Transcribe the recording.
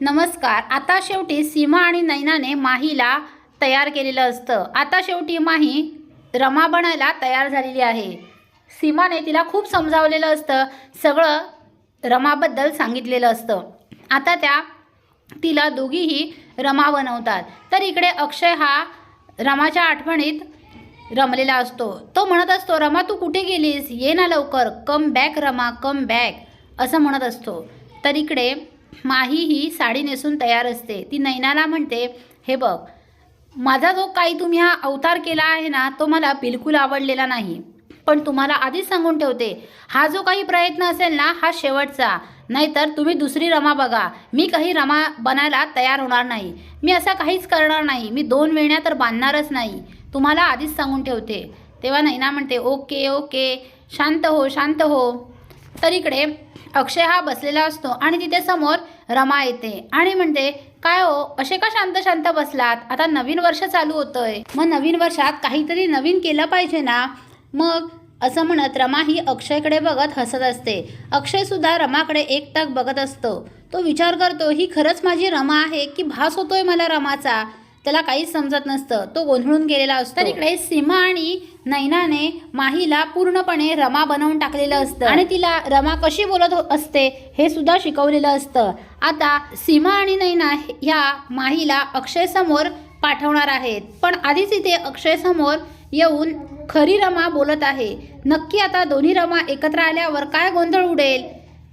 नमस्कार. आता शेवटी सीमा आणि नैनाने माहीला तयार केलेलं असतं. आता शेवटी माही रमा बनायला तयार झालेली आहे. सीमाने तिला खूप समजावलेलं असतं. सगळं रमाबद्दल सांगितलेलं असतं. आता त्या तिला दोघीही रमा बनवतात. तर इकडे अक्षय हा रमाच्या आठवणीत रमलेला असतो. तो म्हणत असतो रमा तू कुठे गेलीस? ये ना लवकर. Come back Rama come back असं म्हणत असतो. तर इकडे माही ही साडी नेसून तयार असते. ती नैनाला म्हणते हे बघ माझा जो काही तुम्ही हा अवतार केला आहे ना तो मला बिलकुल आवडलेला नाही. पण तुम्हाला आधीच सांगून ठेवते हा जो काही प्रयत्न असेल ना हा शेवटचा. नाहीतर तुम्ही दुसरी रमा बघा. मी काही रमा बनायला तयार होणार नाही. मी असं काहीच करणार नाही. मी दोन वेण्या तर बांधणारच नाही. तुम्हाला आधीच सांगून ठेवते. तेव्हा नैना म्हणते ओके ओके. शांत हो शांत हो. तर इकडे अक्षय हा बसलेला असतो आणि तिथे समोर रमा येते आणि म्हणते काय हो असे का शांत शांत बसलात? आता नवीन वर्ष चालू होतंय. मग नवीन वर्षात काहीतरी नवीन केलं पाहिजे ना? मग असं म्हणत रमा ही अक्षयकडे बघत हसत असते. अक्षय सुद्धा रमाकडे एकटक बघत असतो. तो विचार करतो ही खरंच माझी रमा आहे की भास होतोय मला रमाचा? त्याला काहीच समजत नसतं. तो गोंधळून गेलेला असतो. तर इकडे सीमा आणि नैनाने माहीला पूर्णपणे रमा बनवून टाकलेलं असतं. आणि तिला रमा कशी बोलत हो- असते हे सुद्धा शिकवलेलं असतं. आता सीमा आणि नैना ह्या माहीला अक्षय समोर पाठवणार आहेत. पण आधीच इथे अक्षय समोर येऊन खरी रमा बोलत आहे. नक्की आता दोन्ही रमा एकत्र आल्यावर काय गोंधळ उडेल?